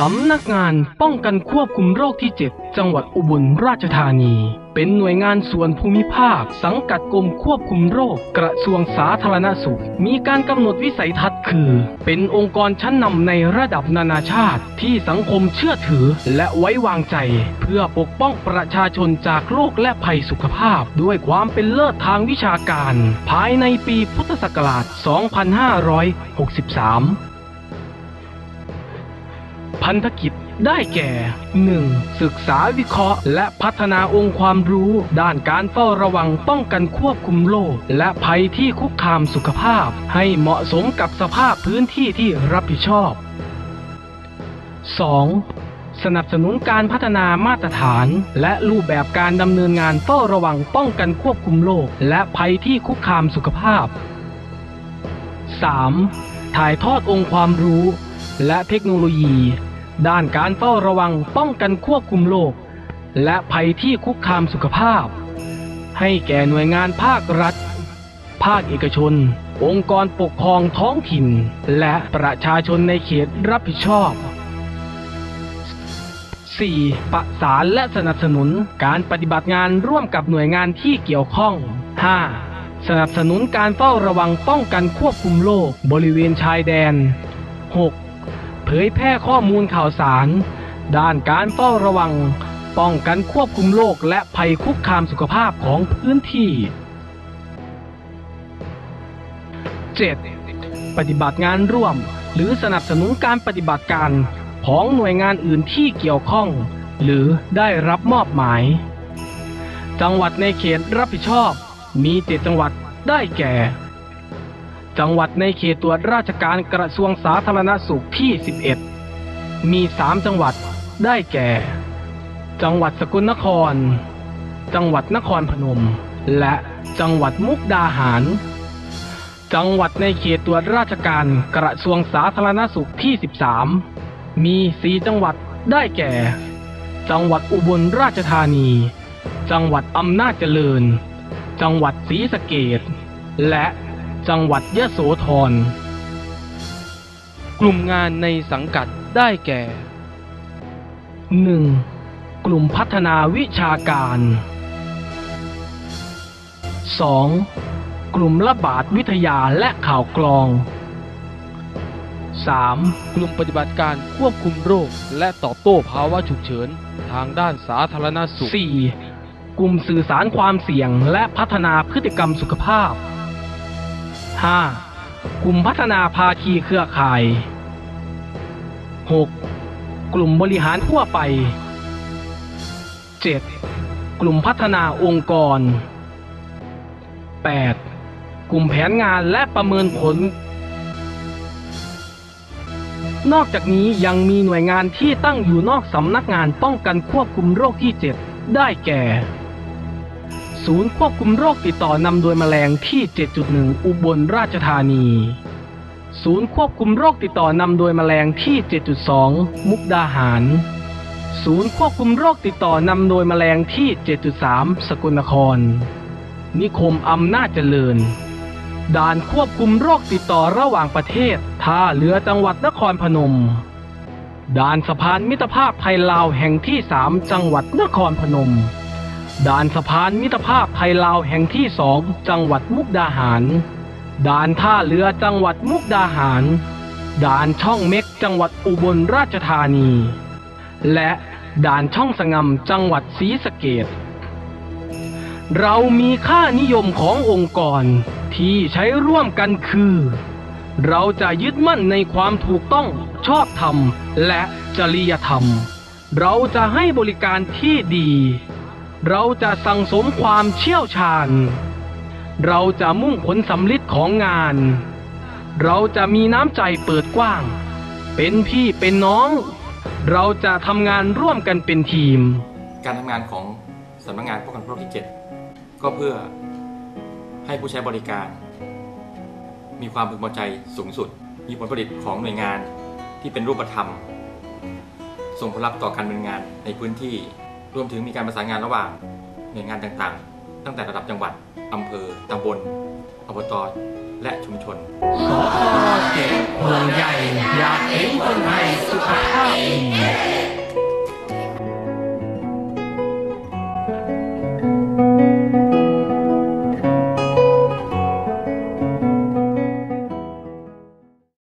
สำนักงานป้องกันควบคุมโรคที่ 7 จังหวัดอุบลราชธานี เป็นหน่วยงานส่วนภูมิภาค สังกัดกรมควบคุมโรค กระทรวงสาธารณสุข มีการกำหนดวิสัยทัศน์คือ เป็นองค์กรชั้นนำในระดับนานาชาติ ที่สังคมเชื่อถือและไว้วางใจ เพื่อปกป้องประชาชนจากโรคและภัยสุขภาพ ด้วยความเป็นเลิศทางวิชาการ ภายในปีพุทธศักราช 2563 พันธกิจได้แก่ 1. ศึกษาวิเคราะห์ และพัฒนาองค์ความรู้ ด้านการเฝ้าระวังป้องกันควบคุมโรคและภัยที่คุกคามสุขภาพ ให้เหมาะสมกับสภาพพื้นที่ที่รับผิดชอบ 2. สนับสนุนการพัฒนามาตรฐาน และรูปแบบการดำเนินงานเฝ้าระวังป้องกันควบคุมโรคและภัยที่คุกคามสุขภาพ 3. ถ่ายทอดองค์ความรู้ และเทคโนโลยี ด้านการเฝ้าระวังป้องกันควบคุมโรคและภัยที่คุกคามสุขภาพ ให้แก่หน่วยงานภาครัฐ ภาคเอกชน องค์กรปกครองท้องถิ่น และประชาชนในเขตรับผิดชอบ 4. ประสานและสนับสนุนการปฏิบัติงานร่วมกับหน่วยงานที่เกี่ยวข้อง 5. สนับสนุนการเฝ้าระวังป้องกันควบคุมโรคบริเวณชายแดน 6. เผยแพร่ข้อมูลข่าวสาร ด้านการเฝ้าระวัง ป้องกันควบคุมโรคและภัยคุกคามสุขภาพของพื้นที่ 7. ปฏิบัติงานร่วม หรือสนับสนุนการปฏิบัติการของหน่วยงานอื่นที่เกี่ยวข้อง หรือได้รับมอบหมาย จังหวัดในเขตรับผิดชอบ มีเจ็ดจังหวัดได้แก่ จังหวัดในเขตตรวจราชการกระทรวงสาธารณสุขที่ 11 มี 3 จังหวัดได้แก่ จังหวัดสกลนคร จังหวัดนครพนม และจังหวัดมุกดาหาร จังหวัดในเขตตรวจราชการกระทรวงสาธารณสุขที่ 13 มี 4 จังหวัดได้แก่ จังหวัดอุบลราชธานี จังหวัดอำนาจเจริญ จังหวัดศรีสะเกดและ จังหวัดยะโสธร กลุ่มงานในสังกัดได้แก่ 1. กลุ่มพัฒนาวิชาการ 2. กลุ่มระบาดวิทยาและข่าวกรอง 3. กลุ่มปฏิบัติการควบคุมโรค และตอบโต้ภาวะฉุกเฉิน ทางด้านสาธารณสุข 4. กลุ่มสื่อสารความเสี่ยงและพัฒนาพฤติกรรมสุขภาพ 5. กลุ่มพัฒนาภาคีเครือข่าย 6. กลุ่มบริหารทั่วไป 7. กลุ่มพัฒนาองค์กร 8. กลุ่มแผนงานและประเมินผล นอกจากนี้ยังมีหน่วยงานที่ตั้งอยู่นอกสำนักงานป้องกันควบคุมโรคที่ 7 ได้แก่ ศูนย์ควบคุมโรคติดต่อนำโดยแมลงที่ 7.1 อุบลราชธานี ศูนย์ควบคุมโรคติดต่อนำโดยแมลงที่ 7.2 มุกดาหาร ศูนย์ควบคุมโรคติดต่อนำโดยแมลงที่ 7.3 สกลนคร นิคมอำนาจเจริญ ด่านควบคุมโรคติดต่อระหว่างประเทศท่าเรือจังหวัดนครพนม ด่านสะพานมิตรภาพไทยลาวแห่งที่ 3 จังหวัดนครพนม ด่านสะพานมิตรภาพไทยลาวแห่งที่2จังหวัดมุกดาหาร ด่านท่าเรือจังหวัดมุกดาหาร ด่านช่องเม็กจังหวัดอุบลราชธานี และด่านช่องสงมจังหวัดศรีสะเกษเรามีค่านิยมขององค์กรที่ใช้ร่วมกันคือ เราจะยึดมั่นในความถูกต้องชอบธรรมและจริยธรรม เราจะให้บริการที่ดี เราจะสั่งสมความเชี่ยวชาญ เราจะมุ่งผลสำลิดของงาน เราจะมีน้ำใจเปิดกว้าง เป็นพี่เป็นน้อง เราจะทำงานร่วมกันเป็นทีม การทำงานของสำนักงานป้องกันโรคที่ 7 ก็เพื่อให้ผู้ใช้บริการ มีความพึงพอใจสูงสุด มีผลผลิตของหน่วยงานที่เป็นรูปธรรม ส่งผลลัพธ์ต่อการดำเนินงานในพื้นที่ รวมถึงมีการประสานงานระหว่างหน่วยงานต่างๆ ตั้งแต่ระดับจังหวัดอำเภอตำบลอบตและชุมชนขอเจ็ดห่วงใยใหญ่อยากเห็นคนไทยสุขภาพดี